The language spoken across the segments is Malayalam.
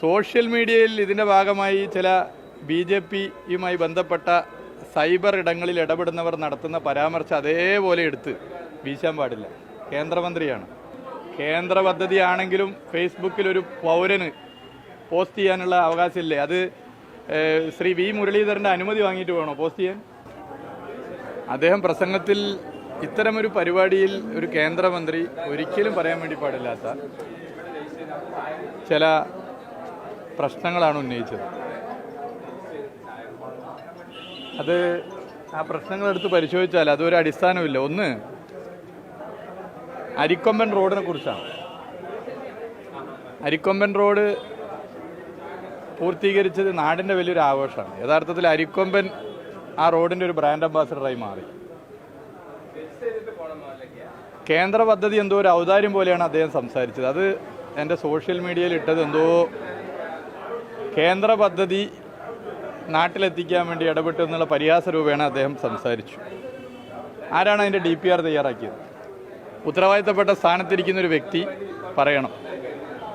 സോഷ്യൽ മീഡിയയിൽ ഇതിന്റെ ഭാഗമായി ചില ബി ജെ പിയുമായി ബന്ധപ്പെട്ട സൈബർ ഇടങ്ങളിൽ ഇടപെടുന്നവർ നടത്തുന്ന പരാമർശം അതേപോലെ എടുത്ത് വീശാൻ പാടില്ല. കേന്ദ്രമന്ത്രിയാണ്. കേന്ദ്ര പദ്ധതിയാണെങ്കിലും ഫേസ്ബുക്കിൽ ഒരു പൗരന് പോസ്റ്റ് ചെയ്യാനുള്ള അവകാശമില്ലേ? അത് ശ്രീ വി മുരളീധരന്റെ അനുമതി വാങ്ങിയിട്ട് വേണോ പോസ്റ്റ് ചെയ്യാൻ? അദ്ദേഹം പ്രസംഗത്തിൽ ഇത്തരമൊരു പരിപാടിയിൽ ഒരു കേന്ദ്രമന്ത്രി ഒരിക്കലും പറയാൻ വേണ്ടി പാടില്ലാത്ത ചില പ്രശ്നങ്ങളാണ് ഉന്നയിച്ചത്. അത് ആ പ്രശ്നങ്ങൾ എടുത്ത് പരിശോധിച്ചാൽ അതൊരു അടിസ്ഥാനമില്ല ഒന്ന് അരിക്കൊമ്പൻ റോഡിനെ കുറിച്ചാണ്. അരിക്കൊമ്പൻ റോഡ് പൂർത്തീകരിച്ചത് നാടിന്റെ വലിയൊരു ആഘോഷമാണ്. യഥാർത്ഥത്തിൽ അരിക്കൊമ്പൻ ആ റോഡിന്റെ ഒരു ബ്രാൻഡ് അംബാസിഡറായി മാറി. കേന്ദ്ര പദ്ധതി എന്തോ ഒരു ഔദാര്യം പോലെയാണ് അദ്ദേഹം സംസാരിച്ചത്. അത് എന്റെ സോഷ്യൽ മീഡിയയിൽ ഇട്ടത് എന്തോ കേന്ദ്ര പദ്ധതി നാട്ടിലെത്തിക്കാൻ വേണ്ടി ഇടപെട്ടു എന്നുള്ള പരിഹാസ രൂപേണ അദ്ദേഹം സംസാരിച്ചു. ആരാണ് അതിന്റെ ഡി പി ആർ തയ്യാറാക്കിയത്? ഉത്തരവാദിത്തപ്പെട്ട സ്ഥാനത്തിരിക്കുന്ന ഒരു വ്യക്തി പറയണം.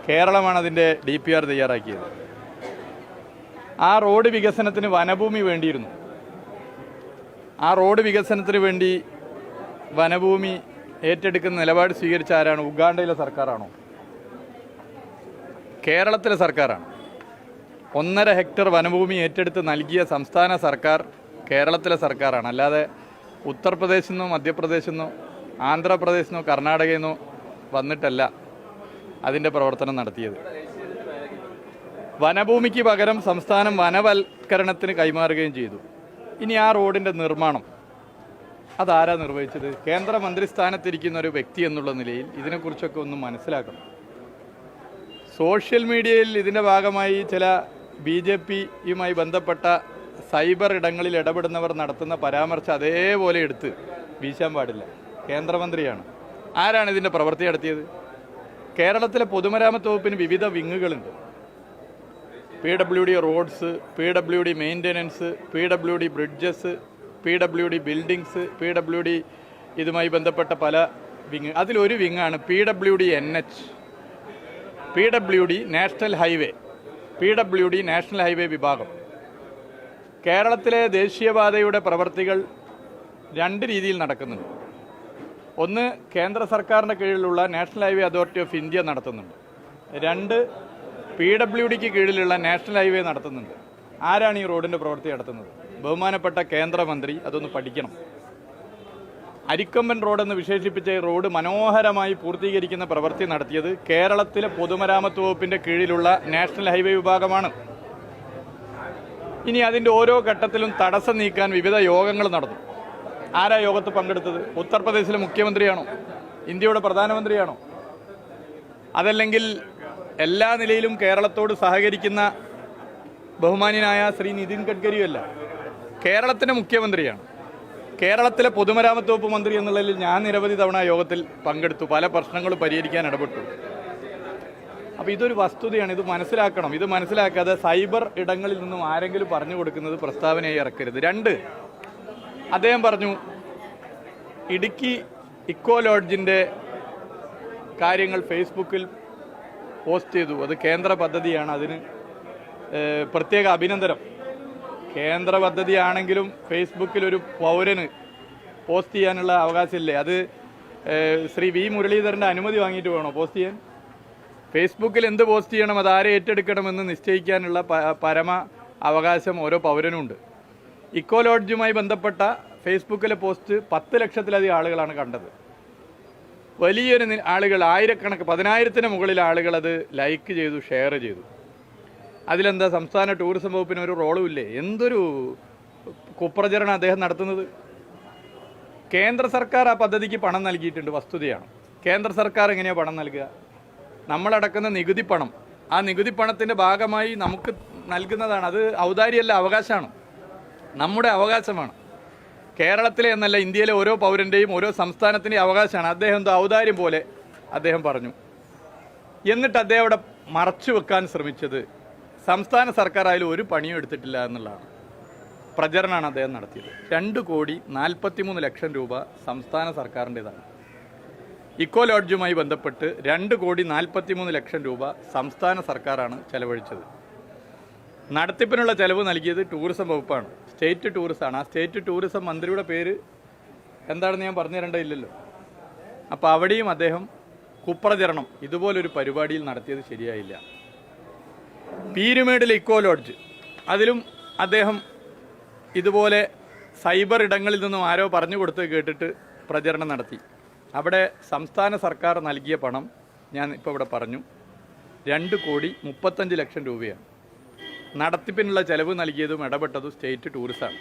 കേരളമാണ് അതിന്റെ ഡി പി ആർ തയ്യാറാക്കിയത്. ആ റോഡ് വികസനത്തിന് വനഭൂമി വേണ്ടിയിരുന്നു. ആ റോഡ് വികസനത്തിന് വേണ്ടി വനഭൂമി ഏറ്റെടുക്കുന്ന നിലപാട് സ്വീകരിച്ച ആരാണ്? ഉഗാണ്ടയിലെ സർക്കാരാണോ? കേരളത്തിലെ സർക്കാരാണ്. ഒന്നര ഹെക്ടർ വനഭൂമി ഏറ്റെടുത്ത് നൽകിയ സംസ്ഥാന സർക്കാർ കേരളത്തിലെ സർക്കാരാണ്. അല്ലാതെ ഉത്തർപ്രദേശിൽ നിന്നോ മധ്യപ്രദേശിൽ നിന്നോ ആന്ധ്രാപ്രദേശിൽ നിന്നോ കർണാടകയിൽ നിന്നോ വന്നിട്ടല്ല അതിന്റെ പ്രവർത്തനം നടത്തിയത്. വനഭൂമിക്ക് പകരം സംസ്ഥാനം വനവൽക്കരണത്തിന് കൈമാറുകയും ചെയ്തു. ഇനി ആ റോഡിന്റെ നിർമ്മാണം അതാരാ നിർവഹിച്ചത്? കേന്ദ്രമന്ത്രി സ്ഥാനത്തിരിക്കുന്ന ഒരു വ്യക്തി എന്നുള്ള നിലയിൽ ഇതിനെക്കുറിച്ചൊക്കെ ഒന്ന് മനസ്സിലാക്കണം. സോഷ്യൽ മീഡിയയിൽ ഇതിന്റെ ഭാഗമായി ചില ബി ജെ പിയുമായി ബന്ധപ്പെട്ട സൈബർ ഇടങ്ങളിൽ ഇടപെടുന്നവർ നടത്തുന്ന പരാമർശം അതേപോലെ എടുത്ത് വീശാൻ പാടില്ല. കേന്ദ്രമന്ത്രിയാണ്. ആരാണ് ഇതിന്റെ പ്രവൃത്തി നടത്തിയത്? കേരളത്തിലെ പൊതുമരാമത്ത് വകുപ്പിന് വിവിധ വിങ്ങുകളുണ്ട്. P W D roads P W D maintenance P W D bridges P W D buildings P W D ഇതുമായി ബന്ധപ്പെട്ട പല വിങ് അതിലൊരു വിങ്ങാണ് P W D N H. P W D national highway. P W D national highway വിഭാഗം. കേരളത്തിലെ ദേശീയപാതയുടെ പ്രവർത്തികൾ രണ്ട് രീതിയിൽ നടക്കുന്നുണ്ട്. ഒന്ന് കേന്ദ്ര സർക്കാരിന്റെ കീഴിലുള്ള national highway authority of India നടത്തുന്നുണ്ട്. രണ്ട് പി ഡബ്ല്യു ഡിക്ക് കീഴിലുള്ള നാഷണൽ ഹൈവേ നടത്തുന്നുണ്ട്. ആരാണ് ഈ റോഡിന്റെ പ്രവൃത്തി നടത്തുന്നത്? ബഹുമാനപ്പെട്ട കേന്ദ്രമന്ത്രി അതൊന്ന് പഠിക്കണം. അരിക്കൊമ്പൻ റോഡ് എന്ന് വിശേഷിപ്പിച്ച ഈ റോഡ് മനോഹരമായി പൂർത്തീകരിക്കുന്ന പ്രവൃത്തി നടത്തിയത് കേരളത്തിലെ പൊതുമരാമത്ത് വകുപ്പിന്റെ കീഴിലുള്ള നാഷണൽ ഹൈവേ വിഭാഗമാണ്. ഇനി അതിന്റെ ഓരോ ഘട്ടത്തിലും തടസ്സം നീക്കാൻ വിവിധ യോഗങ്ങൾ നടന്നു. ആരാ യോഗത്ത് പങ്കെടുത്തത്? ഉത്തർപ്രദേശിലെ മുഖ്യമന്ത്രിയാണോ? ഇന്ത്യയുടെ പ്രധാനമന്ത്രിയാണോ? അതല്ലെങ്കിൽ എല്ലാ നിലയിലും കേരളത്തോട് സഹകരിക്കുന്ന ബഹുമാന്യനായ ശ്രീ നിതിൻ ഗഡ്കരിയല്ല കേരളത്തിന്റെ മുഖ്യമന്ത്രിയാണ്. കേരളത്തിലെ പൊതുമരാമത്ത് വകുപ്പ് മന്ത്രി എന്നുള്ളതിൽ ഞാൻ നിരവധി തവണ യോഗത്തിൽ പങ്കെടുത്തു. പല പ്രശ്നങ്ങളും പരിഹരിക്കാൻ ഇടപെട്ടു. അപ്പോൾ ഇതൊരു വസ്തുതയാണ്. ഇത് മനസ്സിലാക്കണം. ഇത് മനസ്സിലാക്കാതെ സൈബർ ഇടങ്ങളിൽ നിന്നും ആരെങ്കിലും പറഞ്ഞു കൊടുക്കുന്നത് പ്രസ്താവനയായി ഇറക്കരുത്. രണ്ട് അദ്ദേഹം പറഞ്ഞു ഇടുക്കി ഇക്കോ ലോഡ്ജിന്റെ കാര്യങ്ങൾ ഫേസ്ബുക്കിൽ പോസ്റ്റ് ചെയ്തു. അത് കേന്ദ്ര പദ്ധതിയാണ്. അതിന് പ്രത്യേക അഭിനന്ദനം. കേന്ദ്ര പദ്ധതിയാണെങ്കിലും ഫേസ്ബുക്കിൽ ഒരു പൗരന് പോസ്റ്റ് ചെയ്യാനുള്ള അവകാശമില്ലേ? അത് ശ്രീ വി മുരളീധരന്റെ അനുമതി വാങ്ങിയിട്ട് വേണോ പോസ്റ്റ് ചെയ്യാൻ? ഫേസ്ബുക്കിൽ എന്ത് പോസ്റ്റ് ചെയ്യണം അത് ആരെ ഏറ്റെടുക്കണമെന്ന് നിശ്ചയിക്കാനുള്ള പരമ അവകാശം ഓരോ പൗരനുണ്ട് ഇക്കോ ലോഡ്ജുമായി ബന്ധപ്പെട്ട ഫേസ്ബുക്കിലെ പോസ്റ്റ് പത്ത് ലക്ഷത്തിലധികം ആളുകളാണ് കണ്ടത്. വലിയൊരു ആളുകൾ ആയിരക്കണക്ക് പതിനായിരത്തിന് മുകളിൽ ആളുകൾ അത് ലൈക്ക് ചെയ്തു ഷെയർ ചെയ്തു. അതിലെന്താ സംസ്ഥാന ടൂറിസം വകുപ്പിന് ഒരു റോളും ഇല്ലേ? എന്തൊരു കുപ്രചരണം അദ്ദേഹം നടത്തുന്നത്? കേന്ദ്ര സർക്കാർ ആ പദ്ധതിക്ക് പണം നൽകിയിട്ടുണ്ട് വസ്തുതയാണ്. കേന്ദ്ര സർക്കാർ എങ്ങനെയാണ് പണം നൽകുക? നമ്മളടക്കുന്ന നികുതി പണം. ആ നികുതി പണത്തിന്റെ ഭാഗമായി നമുക്ക് നൽകുന്നതാണ്. അത് ഔദാര്യമല്ല അവകാശമാണ്. നമ്മുടെ അവകാശമാണ്. കേരളത്തിലെ എന്നല്ല ഇന്ത്യയിലെ ഓരോ പൗരന്റെയും ഓരോ സംസ്ഥാനത്തിന്റെയും അവകാശമാണ്. അദ്ദേഹം എന്തോ ഔദാര്യം പോലെ അദ്ദേഹം പറഞ്ഞു. എന്നിട്ട് അദ്ദേഹം അവിടെ മറച്ചു വെക്കാൻ ശ്രമിച്ചത് സംസ്ഥാന സർക്കാർ അതിൽ ഒരു പണിയും എടുത്തിട്ടില്ല എന്നുള്ളതാണ്. പ്രചരണമാണ് അദ്ദേഹം നടത്തിയത്. രണ്ട് കോടി നാൽപ്പത്തിമൂന്ന് ലക്ഷം രൂപ സംസ്ഥാന സർക്കാരിന്റെതാണ്. ഇക്കോ ലോഡ്ജുമായി ബന്ധപ്പെട്ട് രണ്ട് കോടി നാൽപ്പത്തിമൂന്ന് ലക്ഷം രൂപ സംസ്ഥാന സർക്കാരാണ് ചെലവഴിച്ചത്. നടത്തിപ്പിനുള്ള ചെലവ് നൽകിയത് ടൂറിസം വകുപ്പാണ്. സ്റ്റേറ്റ് ടൂറിസമാണ് ആ സ്റ്റേറ്റ് ടൂറിസം മന്ത്രിയുടെ പേര് എന്താണെന്ന് ഞാൻ പറഞ്ഞു തരേണ്ടതില്ലല്ലോ അപ്പോൾ അവിടെയും അദ്ദേഹം കുപ്രചരണം ഇതുപോലൊരു പരിപാടിയിൽ നടത്തിയത് ശരിയായില്ല. പീരുമേടിലെ ഇക്കോ ലോഡ്ജ്. അതിലും അദ്ദേഹം ഇതുപോലെ സൈബർ ഇടങ്ങളിൽ നിന്നും ആരോ പറഞ്ഞു കൊടുത്ത് കേട്ടിട്ട് പ്രചരണം നടത്തി. അവിടെ സംസ്ഥാന സർക്കാർ നൽകിയ പണം ഞാൻ ഇപ്പോൾ ഇവിടെ പറഞ്ഞു. രണ്ട് കോടി മുപ്പത്തഞ്ച് ലക്ഷം രൂപയാണ്. നടത്തിപ്പിനുള്ള ചെലവ് നൽകിയതും ഇടപെട്ടതും സ്റ്റേറ്റ് ടൂറിസമാണ്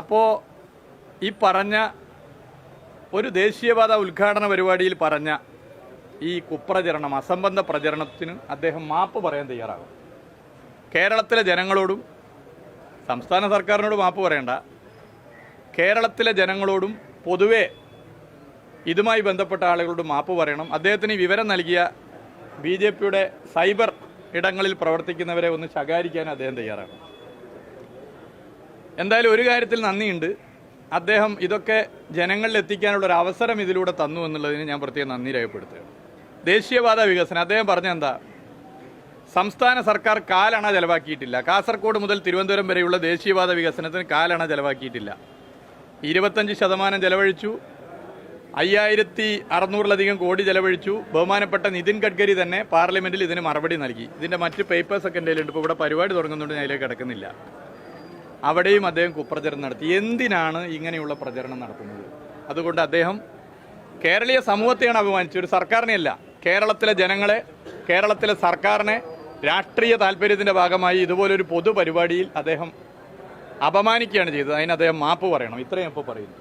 അപ്പോൾ ഈ പറഞ്ഞ ഒരു ദേശീയപാത ഉദ്ഘാടന പരിപാടിയിൽ പറഞ്ഞ ഈ കുപ്രചരണം അസംബന്ധ പ്രചരണത്തിന് അദ്ദേഹം മാപ്പ് പറയാൻ തയ്യാറാകും. കേരളത്തിലെ ജനങ്ങളോടും സംസ്ഥാന സർക്കാരിനോടും മാപ്പ് പറയണ്ട. കേരളത്തിലെ ജനങ്ങളോടും പൊതുവേ ഇതുമായി ബന്ധപ്പെട്ട ആളുകളോട് മാപ്പ് പറയണം. അദ്ദേഹത്തിന് വിവരം നൽകിയ ബി ജെ പിയുടെ സൈബർ ഇടങ്ങളിൽ പ്രവർത്തിക്കുന്നവരെ ഒന്ന് ശകാരിക്കാൻ അദ്ദേഹം തയ്യാറാണ്. എന്തായാലും ഒരു കാര്യത്തിൽ നന്ദിയുണ്ട്. അദ്ദേഹം ഇതൊക്കെ ജനങ്ങളിൽ എത്തിക്കാനുള്ള ഒരു അവസരം ഇതിലൂടെ തന്നു എന്നുള്ളതിന് ഞാൻ പ്രത്യേകം നന്ദി രേഖപ്പെടുത്തുകയാണ്. ദേശീയപാത വികസനം. അദ്ദേഹം പറഞ്ഞ എന്താ സംസ്ഥാന സർക്കാർ കാലണ ചെലവാക്കിയിട്ടില്ല. കാസർഗോഡ് മുതൽ തിരുവനന്തപുരം വരെയുള്ള ദേശീയപാത വികസനത്തിന് കാലണ ചെലവാക്കിയിട്ടില്ല. ഇരുപത്തഞ്ച് ശതമാനം ചെലവഴിച്ചു. അയ്യായിരത്തി അറുന്നൂറിലധികം കോടി ചെലവഴിച്ചു. ബഹുമാനപ്പെട്ട നിതിൻ ഗഡ്കരി തന്നെ പാർലമെന്റിൽ ഇതിന് മറുപടി നൽകി. ഇതിന്റെ മറ്റ് പേപ്പേഴ്സ് ഒക്കെ എന്റെ ഇപ്പോൾ ഇവിടെ പരിപാടി തുടങ്ങുന്നുണ്ട്. ഞാൻ അതിലേക്ക് കിടക്കുന്നില്ല. അവിടെയും അദ്ദേഹം കുപ്രചരണം നടത്തി. എന്തിനാണ് ഇങ്ങനെയുള്ള പ്രചരണം നടത്തുന്നത്? അതുകൊണ്ട് അദ്ദേഹം കേരളീയ സമൂഹത്തെയാണ് അഭിമാനിച്ചത് ഒരു സർക്കാരിനെയല്ല. കേരളത്തിലെ ജനങ്ങളെ കേരളത്തിലെ സർക്കാരിനെ രാഷ്ട്രീയ താല്പര്യത്തിന്റെ ഭാഗമായി ഇതുപോലൊരു പൊതുപരിപാടിയിൽ അദ്ദേഹം അപമാനിക്കുകയാണ് ചെയ്തത്. അതിന് അദ്ദേഹം മാപ്പ് പറയണം. ഇത്രയും ഇപ്പോൾ പറയുന്നു.